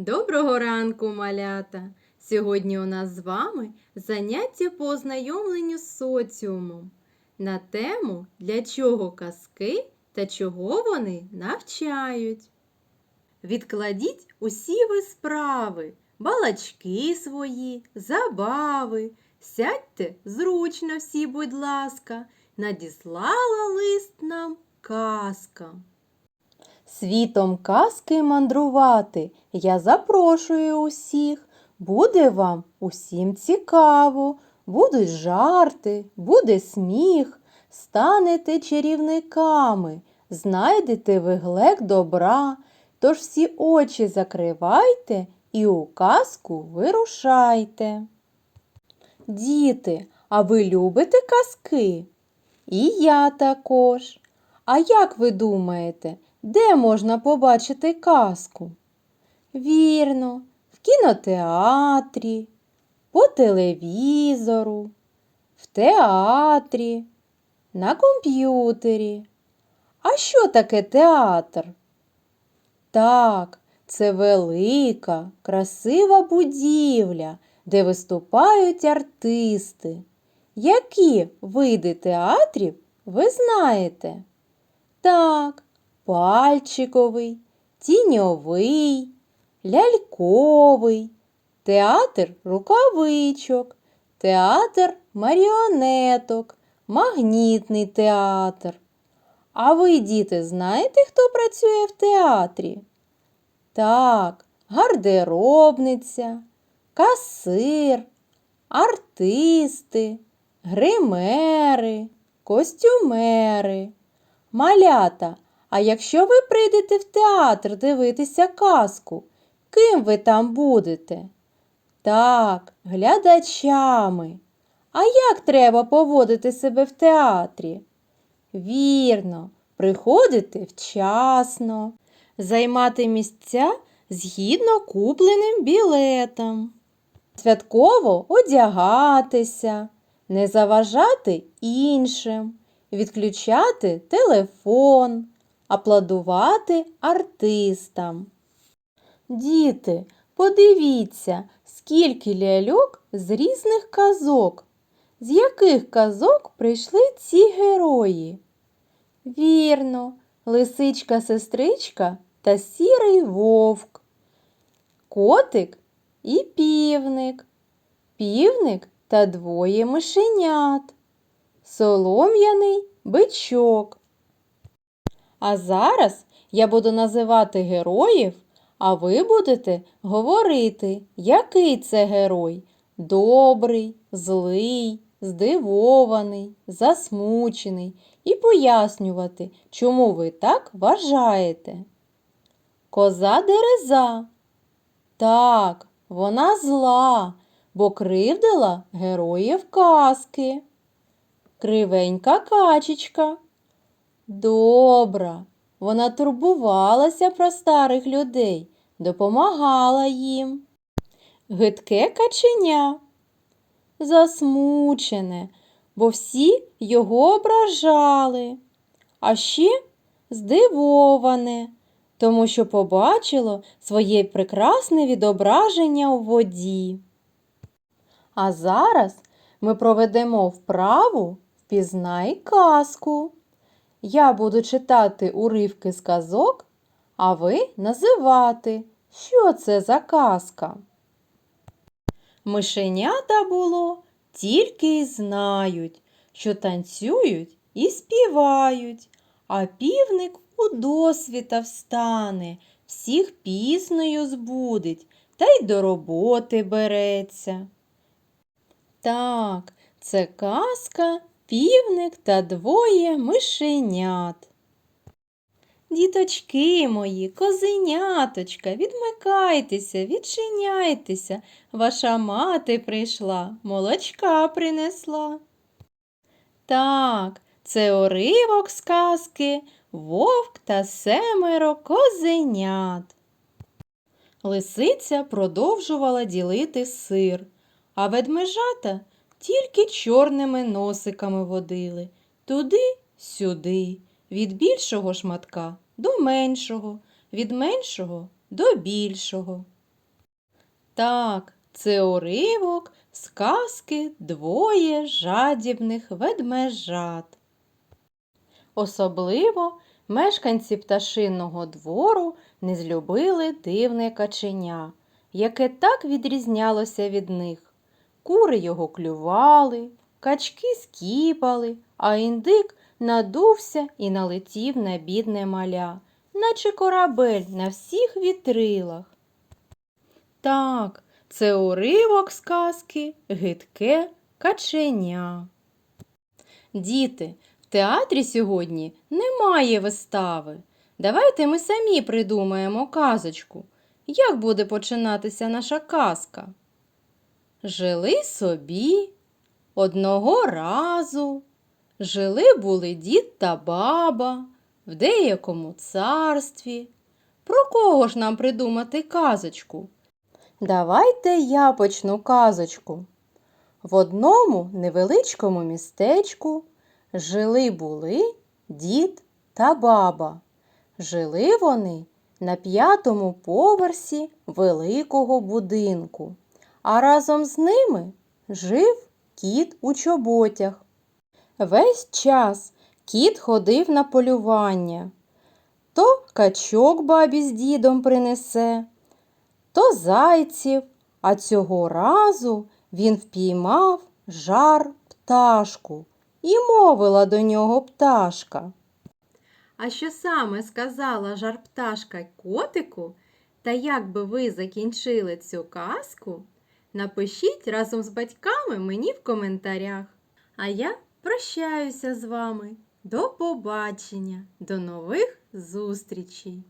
Доброго ранку, малята! Сьогодні у нас з вами заняття по ознайомленню з соціумом на тему Для чого казки та чого вони навчають. Відкладіть усі ви справи, балачки свої, забави. Сядьте зручно всі, будь ласка, надіслала лист нам казка. Світом казки мандрувати я запрошую усіх. Буде вам усім цікаво, будуть жарти, буде сміх, станете чарівниками, знайдете ви глек добра, тож всі очі закривайте і у казку вирушайте. Діти, а ви любите казки? І я також. А як ви думаєте, де можна побачити казку? Вірно, в кінотеатрі, по телевізору, в театрі, на комп'ютері. А що таке театр? Так, це велика, красива будівля, де виступають артисти. Які види театрів ви знаєте? Так, пальчиковий, тіньовий, ляльковий, театр рукавичок, театр маріонеток, магнітний театр. А ви, діти, знаєте, хто працює в театрі? Так, гардеробниця, касир, артисти, гримери, костюмери. Малята, а якщо ви прийдете в театр дивитися казку, ким ви там будете? Так, глядачами. А як треба поводити себе в театрі? Вірно, приходити вчасно, займати місця згідно купленим білетам, святково одягатися, не заважати іншим, відключати телефон, аплодувати артистам. Діти, подивіться, скільки ляльок з різних казок. З яких казок прийшли ці герої? Вірно, лисичка сестричка та сірий вовк, котик і півник, півник та двоє мишенят, солом'яний бичок. А зараз я буду називати героїв, а ви будете говорити, який це герой добрий, злий, здивований, засмучений і пояснювати, чому ви так вважаєте. Коза дереза. Так, вона зла, бо кривдила героїв казки. Кривенька качечка. Добра, вона турбувалася про старих людей, допомагала їм. Гидке каченя. Засмучене, бо всі його ображали, а ще здивоване, тому що побачило своє прекрасне відображення у воді. А зараз ми проведемо вправу Впізнай казку. Я буду читати уривки з казок, а ви називати, що це за казка. Мишенята було тільки й знають, що танцюють і співають, а півник у досвіта встане, всіх піснею збудить та й до роботи береться. Так, це казка, півник та двоє мишенят. Діточки мої, козеняточка, відмикайтеся, відчиняйтеся. Ваша мати прийшла, молочка принесла. Так, це уривок сказки Вовк та семеро козенят. Лисиця продовжувала ділити сир, а ведмежата тільки чорними носиками водили туди, сюди, від більшого шматка до меншого, від меншого до більшого. Так, це уривок сказки двоє жадібних ведмежат. Особливо мешканці пташиного двору не злюбили дивне каченя, яке так відрізнялося від них. Кури його клювали, качки скіпали, а індик надувся і налетів на бідне маля, наче корабель на всіх вітрилах. Так, це уривок сказки Гидке каченя. Діти, в театрі сьогодні немає вистави. Давайте ми самі придумаємо казочку. Як буде починатися наша казка? Жили собі одного разу. Жили були дід та баба в деякому царстві. Про кого ж нам придумати казочку? Давайте я почну казочку. В одному невеличкому містечку жили були дід та баба. Жили вони на п'ятому поверсі великого будинку, а разом з ними жив кіт у чоботях. Весь час кіт ходив на полювання. То качок бабі з дідом принесе, то зайців, а цього разу він впіймав жар пташку і мовила до нього пташка. А що саме сказала жар пташка котику, та як би ви закінчили цю казку, напишіть разом з батьками мені в коментарях. А я прощаюся з вами. До побачення, до нових зустрічей!